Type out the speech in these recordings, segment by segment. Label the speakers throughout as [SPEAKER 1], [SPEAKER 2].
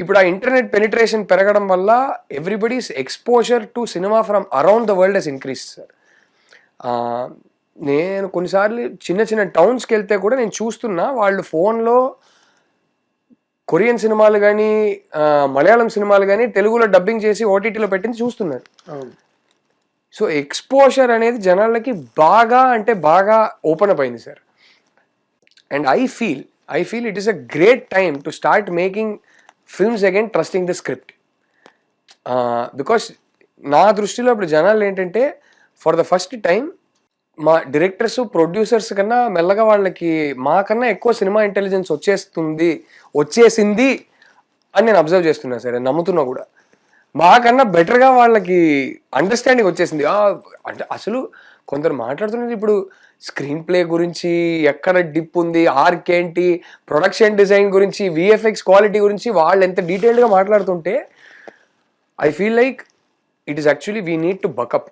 [SPEAKER 1] ఇప్పుడు ఆ internet penetration పెరగడం వల్ల everybody's exposure to cinema from around the world has increase sir నేను కొన్నిసార్లు చిన్న చిన్న టౌన్స్కి వెళ్తే కూడా నేను చూస్తున్నా వాళ్ళు ఫోన్లో కొరియన్ సినిమాలు కానీ మలయాళం సినిమాలు కానీ తెలుగులో డబ్బింగ్ చేసి ఓటీటీలో పెట్టింది చూస్తున్నారు. సో ఎక్స్పోజర్ అనేది జనాలకి బాగా అంటే బాగా ఓపెన్ అప్ అయింది sir and I feel I feel it is a great time to start making films again trusting the script because నా దృష్టిలో ఇప్పుడు జనాలు ఏంటంటే ఫర్ ద ఫస్ట్ టైం మా డైరెక్టర్స్ ప్రొడ్యూసర్స్ కన్నా మెల్లగా వాళ్ళకి మాకన్నా ఎక్కువ సినిమా ఇంటెలిజెన్స్ వచ్చేస్తుంది వచ్చేసింది అని నేను అబ్జర్వ్ చేస్తున్నా సరే. నమ్ముతున్నా కూడా. మాకన్నా బెటర్గా వాళ్ళకి అండర్స్టాండింగ్ వచ్చేసింది. అంటే అసలు కొందరు మాట్లాడుతున్నది ఇప్పుడు స్క్రీన్ ప్లే గురించి ఎక్కడ డిప్ ఉంది ఆర్క్ ఏంటి ప్రొడక్షన్ డిజైన్ గురించి విఎఫ్ఎక్స్ క్వాలిటీ గురించి వాళ్ళు ఎంత డీటెయిల్డ్గా మాట్లాడుతుంటే I feel like it is actually we need to buck up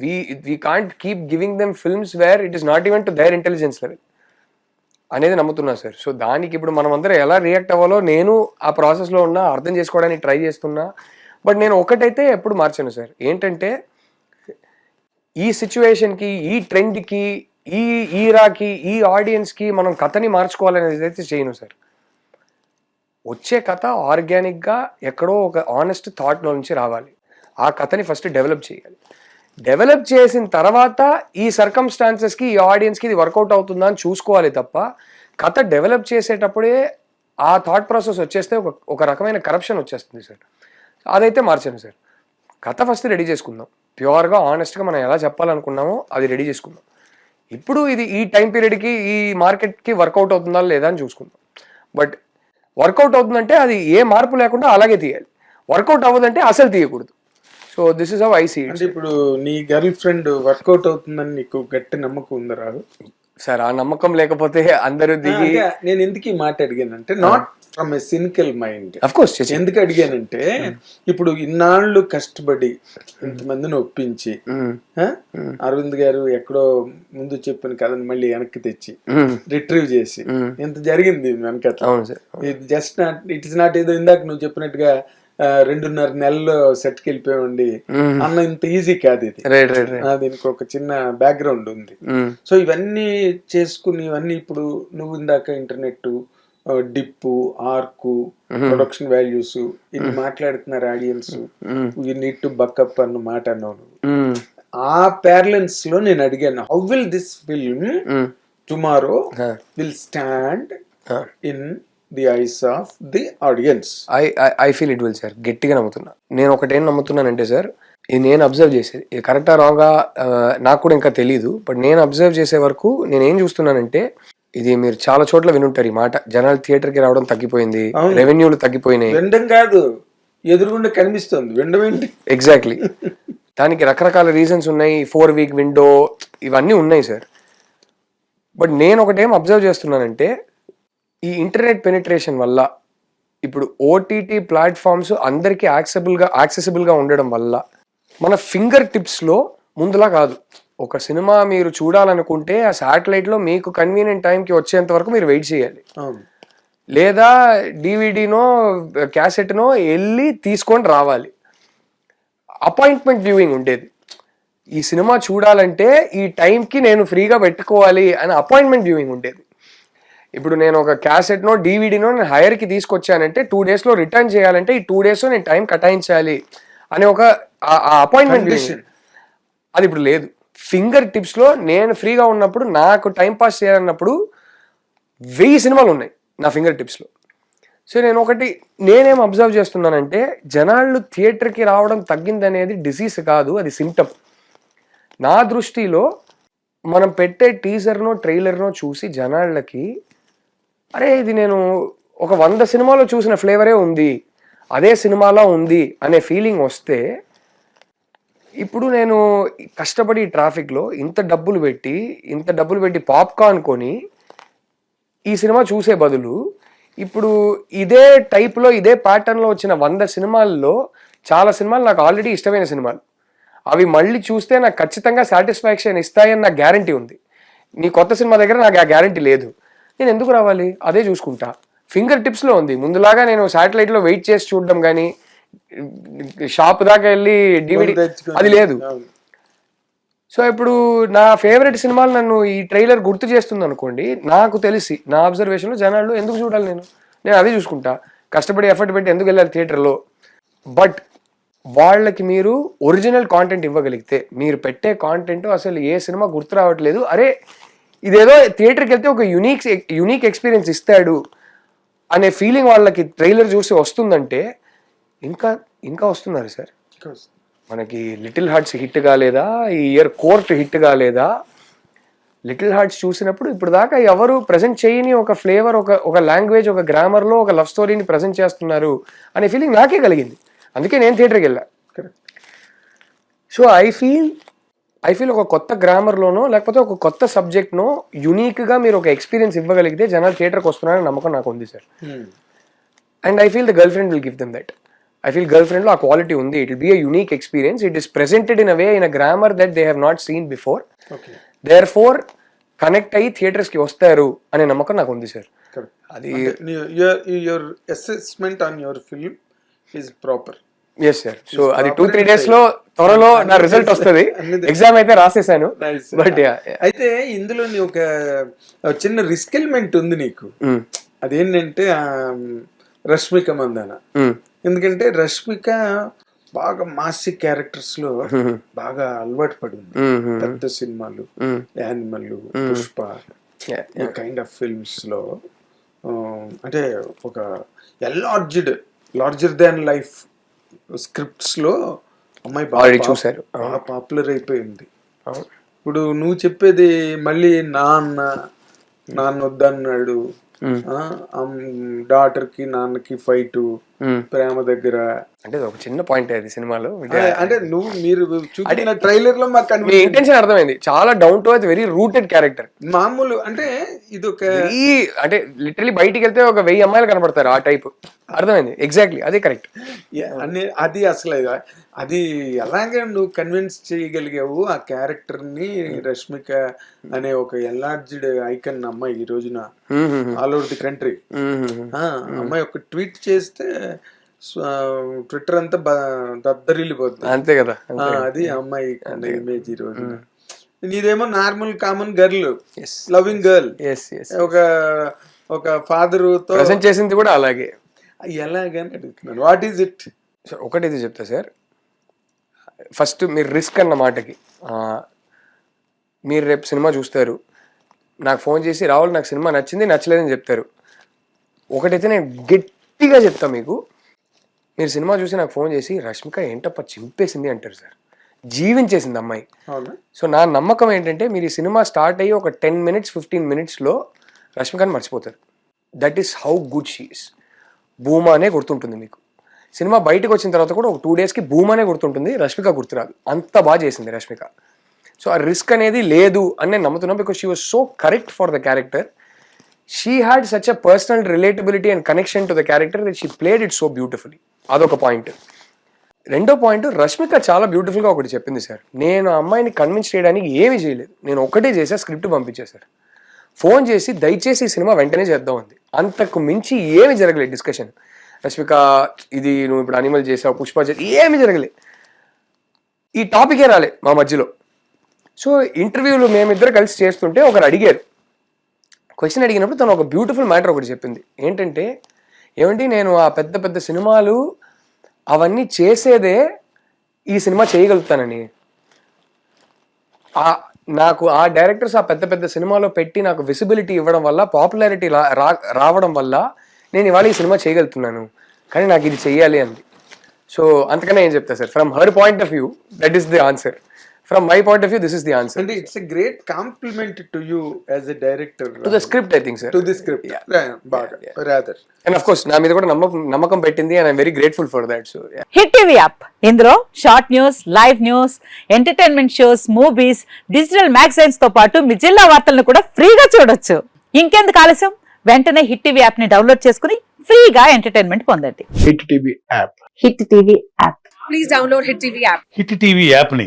[SPEAKER 1] we we can't keep giving them films where it is not even to their intelligence level అనేది నమ్ముతున్నా sir so దానికి ఇప్పుడు మనం అందరం ఎలా రియాక్ట్ అవ్వాలో నేను ఆ ప్రాసెస్లో ఉన్నా అర్థం చేసుకోవడానికి ట్రై చేస్తున్నా. బట్ నేను ఒకటైతే ఎప్పుడు మార్చాను సార్ ఏంటంటే ఈ సిచ్యువేషన్కి ఈ ట్రెండ్కి ఈ ఈరాకి ఈ ఆడియన్స్కి మనం కథని మార్చుకోవాలనేది అయితే చేయను సార్ వచ్చే కథ ఆర్గానిక్గా ఎక్కడో ఒక ఆనెస్ట్ థాట్లో నుంచి రావాలి. ఆ కథని ఫస్ట్ డెవలప్ చేయాలి. డెవలప్ చేసిన తర్వాత ఈ సర్కమ్స్టాన్సెస్కి ఈ ఆడియన్స్కి ఇది వర్కౌట్ అవుతుందా అని చూసుకోవాలి తప్ప కథ డెవలప్ చేసేటప్పుడే ఆ థాట్ ప్రాసెస్ వచ్చేస్తే ఒక ఒక రకమైన కరప్షన్ వచ్చేస్తుంది సార్ అదైతే మార్చాను సార్ కథ ఫస్ట్ రెడీ చేసుకుందాం. ప్యూర్గా ఆనెస్ట్గా మనం ఎలా చెప్పాలనుకున్నామో అది రెడీ చేసుకుందాం. ఇప్పుడు ఇది ఈ టైం పీరియడ్కి ఈ మార్కెట్కి వర్కౌట్ అవుతుందా లేదా అని చూసుకుందాం. బట్ వర్కౌట్ అవుతుందంటే అది ఏ మార్పు లేకుండా అలాగే తీయాలి. వర్కౌట్ అవ్వదంటే అసలు తీయకూడదు. So this is how I see
[SPEAKER 2] అంటే ఇప్పుడు నీ గర్ల్ ఫ్రెండ్ వర్కౌట్ అవుతుందని నీకు గట్టి నమ్మకం ఉందా రాదు
[SPEAKER 1] సార్ ఆ నమ్మకం లేకపోతే అందరూ దిగి
[SPEAKER 2] నేను ఎందుకు ఈ మాట అడిగానంటే not from a cynical mind
[SPEAKER 1] of course
[SPEAKER 2] ఎందుకు అడిగానంటే ఇప్పుడు ఇన్నాళ్ళు కష్టపడి ఇంతమందిని ఒప్పించి? అరవింద్ గారు ఎక్కడో ముందు చెప్పిన కథను మళ్ళీ వెనక్కి తెచ్చి రిట్రీవ్ చేసి ఇంత జరిగింది వెనకట్ల ఇది just not it is not ఏదో ఇందాక నువ్వు చెప్పినట్టుగా రెండున్నర నెలల్లో సెట్కి వెళ్ళిపోయండి అన్న ఇంత ఈజీ కాదు ఇది. దీనికి ఒక చిన్న బ్యాక్గ్రౌండ్ ఉంది. సో ఇవన్నీ చేసుకుని ఇవన్నీ ఇప్పుడు నువ్వు ఇందాక ఇంటర్నెట్ డిప్పు ఆర్కు ప్రొడక్షన్ వాల్యూస్ ఇవి మాట్లాడుతున్నారు audience you need to buck up అన్న మాట అన్నావు నువ్వు. ఆ ప్యారలెన్స్లో నేను అడిగాను how will this film tomorrow will stand in the eyes of the audience
[SPEAKER 1] I I feel it will sir గట్టిగా నమ్ముతున్నా. నేను ఒకటేం నమ్ముతున్నానంటే సార్ ఇది నేను అబ్జర్వ్ చేసేది ఇది కరెక్టా రాంగా నాకు కూడా ఇంకా తెలియదు బట్ నేను అబ్జర్వ్ చేసే వరకు నేను ఏం చూస్తున్నానంటే ఇది మీరు చాలా చోట్ల వినుంటారు ఈ మాట. జనాలు థియేటర్కి రావడం తగ్గిపోయింది రెవెన్యూలు తగ్గిపోయినాయి.
[SPEAKER 2] వినడం కాదు ఎదురుగుండా కనిపిస్తుంది వినడం ఏంటి?
[SPEAKER 1] ఎగ్జాక్ట్లీ దానికి రకరకాల రీజన్స్ ఉన్నాయి. ఫోర్ వీక్ విండో ఇవన్నీ ఉన్నాయి సార్ బట్ నేను ఒకటేం అబ్జర్వ్ చేస్తున్నానంటే ఈ ఇంటర్నెట్ పెనిట్రేషన్ వల్ల ఇప్పుడు ఓటీటీ ప్లాట్ఫామ్స్ అందరికీ యాక్సెబుల్గా యాక్సెసిబుల్గా ఉండడం వల్ల మన ఫింగర్ టిప్స్లో ముందులా కాదు. ఒక సినిమా మీరు చూడాలనుకుంటే ఆ శాటిలైట్లో మీకు కన్వీనియంట్ టైంకి వచ్చేంత వరకు మీరు వెయిట్ చేయాలి. లేదా డివిడీనో క్యాసెట్నో వెళ్ళి తీసుకొని రావాలి. అపాయింట్మెంట్ వ్యూయింగ్ ఉండేది. ఈ సినిమా చూడాలంటే ఈ టైంకి నేను ఫ్రీగా పెట్టుకోవాలి అని అపాయింట్మెంట్ వ్యూయింగ్ ఉండేది. ఇప్పుడు నేను ఒక క్యాసెట్నో డీవీడీనో నేను హైర్కి తీసుకొచ్చానంటే టూ డేస్లో రిటర్న్ చేయాలంటే ఈ టూ డేస్లో నేను టైం కటాయించాలి అనే ఒక అపాయింట్మెంట్. అది ఇప్పుడు లేదు. ఫింగర్ టిప్స్లో నేను ఫ్రీగా ఉన్నప్పుడు నాకు టైం పాస్ చేయాలన్నప్పుడు వెయ్యి సినిమాలు ఉన్నాయి నా ఫింగర్ టిప్స్లో సో నేను ఒకటి నేనేం అబ్జర్వ్ చేస్తున్నానంటే జనాళ్ళు థియేటర్కి రావడం తగ్గిందనేది డిసీజ్ కాదు అది సిమ్టమ్ నా దృష్టిలో మనం పెట్టే టీజర్నో ట్రైలర్నో చూసి జనాళ్ళకి అరే ఇది నేను ఒక వంద సినిమాలో చూసిన ఫ్లేవరే ఉంది అదే సినిమాలో ఉంది అనే ఫీలింగ్ వస్తే ఇప్పుడు నేను కష్టపడి ట్రాఫిక్లో ఇంత డబ్బులు పెట్టి ఇంత డబ్బులు పెట్టి పాప్కార్న్ కొని ఈ సినిమా చూసే బదులు ఇప్పుడు ఇదే టైప్లో ఇదే ప్యాటర్న్లో వచ్చిన వంద సినిమాల్లో చాలా సినిమాలు నాకు ఆల్రెడీ ఇష్టమైన సినిమాలు. అవి మళ్ళీ చూస్తే నాకు ఖచ్చితంగా సాటిస్ఫాక్షన్ ఇస్తాయని నాకు గ్యారంటీ ఉంది. నీ కొత్త సినిమా దగ్గర నాకు ఆ గ్యారంటీ లేదు. నేను ఎందుకు రావాలి? అదే చూసుకుంటా. ఫింగర్ టిప్స్లో ఉంది. ముందులాగా నేను సాటిలైట్లో వెయిట్ చేసి చూడడం కానీ షాప్ దాకా వెళ్ళి డివిడి. అది లేదు. సో ఇప్పుడు నా ఫేవరెట్ సినిమాలు నన్ను ఈ ట్రైలర్ గుర్తు చేస్తుంది అనుకోండి నాకు తెలిసి నా అబ్జర్వేషన్లో జనాలు ఎందుకు చూడాలి నేను నేను అదే చూసుకుంటా కష్టపడి ఎఫర్ట్ పెట్టి ఎందుకు వెళ్ళాలి థియేటర్లో బట్ వాళ్ళకి మీరు ఒరిజినల్ కాంటెంట్ ఇవ్వగలిగితే మీరు పెట్టే కాంటెంట్ అసలు ఏ సినిమా గుర్తు రావట్లేదు అరే ఇదేదో థియేటర్కి వెళ్తే ఒక యునీక్ యునీక్ ఎక్స్పీరియన్స్ ఇస్తాడు అనే ఫీలింగ్ వాళ్ళకి ట్రైలర్ చూసి వస్తుందంటే ఇంకా ఇంకా వస్తున్నారు సార్. మనకి లిటిల్ హార్ట్స్ హిట్ కాలేదా ఈ ఇయర్ కోర్ట్ హిట్ కాలేదా లిటిల్ హార్ట్స్ చూసినప్పుడు ఇప్పుడు దాకా ఎవరు ప్రజెంట్ చేయని ఒక ఫ్లేవర్ ఒక ఒక లాంగ్వేజ్ ఒక గ్రామర్లో ఒక లవ్ స్టోరీని ప్రజెంట్ చేస్తున్నారు అనే ఫీలింగ్ నాకే కలిగింది. అందుకే నేను థియేటర్కి వెళ్ళా. So I feel I feel ఒక కొత్త గ్రామర్లోనో లేకపోతే ఒక కొత్త సబ్జెక్ట్నో యునీక్గా మీరు ఒక ఎక్స్పీరియన్స్ ఇవ్వగలిగితే జనాలు థియేటర్కి వస్తున్నారని నమ్మకం నాకు ఉంది sir. And I feel the girlfriend will give them that I feel girl ఫ్రెండ్లో ఆ క్వాలిటీ ఉంది it be a unique experience it is presented in a way in a grammar that they have not seen before
[SPEAKER 2] Okay.
[SPEAKER 1] Therefore connect అయ్యి థియేటర్స్కి వస్తారు అనే నమ్మకం నాకు ఉంది sir. అది
[SPEAKER 2] your your assessment on your film is proper.
[SPEAKER 1] Yes sir so అది two three డేస్లో త్వరలో నా రిజల్ట్ వస్తుంది. ఎగ్జామ్ అయితే రాసేసాను. బట్
[SPEAKER 2] అయితే ఇందులో ఒక చిన్న రిస్క్ ఎలిమెంట్ ఉంది నీకు.
[SPEAKER 1] Mm.
[SPEAKER 2] అదేంటంటే రష్మిక మందాన. ఎందుకంటే రష్మిక బాగా మాసి క్యారెక్టర్స్లో బాగా అలవాటు పడింది. పెద్ద సినిమాలు యానిమల్ పుష్ప ఈ కైండ్ ఆఫ్ ఫిల్మ్స్లో అంటే ఒక ఎల్లార్జ్డ్ లార్జర్ దాన్ లైఫ్ స్క్రిప్ట్స్లో అమ్మాయి బాగా
[SPEAKER 1] చూశారు.
[SPEAKER 2] బాగా పాపులర్ అయిపోయింది. ఇప్పుడు నువ్వు చెప్పేది మళ్ళీ నాన్న నాన్న వద్దన్నాడు. డాటర్కి నాన్నకి ఫైట్ ప్రేమ దగ్గర.
[SPEAKER 1] అంటే ఒక చిన్న పాయింట్ అది సినిమాలో.
[SPEAKER 2] అంటే నువ్వు మీరు చూపిన ట్రైలర్లో మాకు
[SPEAKER 1] మీ ఇంటెన్షన్ అర్థమైంది. చాలా down to very rooted character
[SPEAKER 2] మామూలు అంటే ఇది ఒక
[SPEAKER 1] వెరీ అంటే లిటరలీ బయటికి వెళ్తే ఒక వెయ్యి అమ్మాయిలు కనపడతారు ఆ టైప్ అర్థమైంది. ఎగ్జాక్ట్లీ అదే కరెక్ట్
[SPEAKER 2] అన్ని అది అసలు అది ఎలాగే నువ్వు కన్విన్స్ చేయగలిగావు ఆ క్యారెక్టర్ని రష్మిక అనే ఒక ఎన్లార్జ్డ్ ఐకన్ అమ్మాయి ఈ రోజున. ఆల్ ఓవర్ ది కంట్రీ అమ్మాయి ఒక ట్వీట్ చేస్తే ట్విట్టర్ అంతా దద్దరిల్లిపోతుంది
[SPEAKER 1] అంతే కదా
[SPEAKER 2] అది అమ్మాయి ఇమేజ్ ఈ రోజున. నీదేమో normal common girl loving girl ఒక ఒక ఫాదర్తో
[SPEAKER 1] ప్రజెంట్ చేసింది కూడా అలాగే.
[SPEAKER 2] ఎలాగని అడుగుతున్నాను. వాట్ ఈజ్ ఇట్
[SPEAKER 1] ఒకటి ఇది చెప్తా సార్ ఫస్ట్ మీరు రిస్క్ అన్న మాటకి. మీరు రేపు సినిమా చూస్తారు. నాకు ఫోన్ చేసి రాహుల్ నాకు సినిమా నచ్చింది నచ్చలేదని చెప్తారు. ఒకటైతే నేను గట్టిగా చెప్తా మీకు. మీరు సినిమా చూసి నాకు ఫోన్ చేసి రష్మిక ఏంటప్ప చింపేసింది? అంటారు సార్. జీవించేసింది అమ్మాయి. సో నా నమ్మకం ఏంటంటే మీరు ఈ సినిమా స్టార్ట్ అయ్యి ఒక టెన్ మినిట్స్ ఫిఫ్టీన్ మినిట్స్లో రష్మికని మర్చిపోతారు. That is how good she is Bhuma అనే గుర్తుంటుంది మీకు. సినిమా బయటకు వచ్చిన తర్వాత కూడా ఒక టూ డేస్కి భూమా అనే గుర్తుంటుంది రష్మిక గుర్తురాదు. అంత బాగా చేసింది రష్మిక. సో ఆ రిస్క్ అనేది లేదు అని నేను నమ్ముతున్నాను because she was so correct for the character she had such a personal relatability and connection to the character that she played it so beautifully అదొక పాయింట్ రెండో పాయింట్ రష్మిక చాలా బ్యూటిఫుల్గా ఒకటి చెప్పింది సార్ నేను ఆ అమ్మాయిని కన్విన్స్ చేయడానికి ఏమీ చేయలేదు. నేను ఒకటే చేసా స్క్రిప్ట్ పంపించేశారు ఫోన్ చేసి దయచేసి ఈ సినిమా వెంటనే చేద్దాం అంది. అంతకు మించి ఏమి జరగలేదు డిస్కషన్ రష్మిక ఇది నువ్వు ఇప్పుడు అనిమల్ చేసావు పుష్ప చేసి ఏమి జరగలే ఈ టాపికే రాలే మా మధ్యలో. సో ఇంటర్వ్యూలు మేమిద్దరు కలిసి చేస్తుంటే ఒకరు అడిగారు క్వశ్చన్ అడిగినప్పుడు తను ఒక బ్యూటిఫుల్ మ్యాటర్ ఒకటి చెప్పింది. ఏంటంటే ఏమంటే నేను ఆ పెద్ద పెద్ద సినిమాలు అవన్నీ చేసేదే ఈ సినిమా చేయగలుగుతానని. ఆ నాకు ఆ డైరెక్టర్స్ ఆ పెద్ద పెద్ద సినిమాలో పెట్టి నాకు విసిబిలిటీ ఇవ్వడం వల్ల పాపులారిటీ రావడం వల్ల నేను ఇవాళ ఈ సినిమా చేయగలుగుతున్నాను. కానీ నాకు ఇది చెయ్యాలి అంది. సో అంతకనే ఏం చెప్తా sir? From her point of view that is the answer from my point of view this is the answer
[SPEAKER 2] అంటే it's a great compliment to you as a director
[SPEAKER 1] to the script I think sir
[SPEAKER 2] to the script బాగా rather
[SPEAKER 1] and of course నా మీద కూడా నమ్మకం నమ్మకం పెట్టింది and I'm very grateful for that so
[SPEAKER 3] hit TV app ఇందులో short news live news entertainment shows movies digital మ్యాగజైన్స్తో పాటు మీ జిల్లా వార్తలను కూడా ఫ్రీగా చూడొచ్చు. ఇంకెందుకు ఆలస్యం? వెంటనే హిట్ టీవీ యాప్ని డౌన్లోడ్ చేసుకుని ఫ్రీగా ఎంటర్టైన్మెంట్ పొందండి.
[SPEAKER 4] Hit TV app
[SPEAKER 3] hit TV app
[SPEAKER 5] please download Hit TV app.
[SPEAKER 4] Hit TV యాప్ని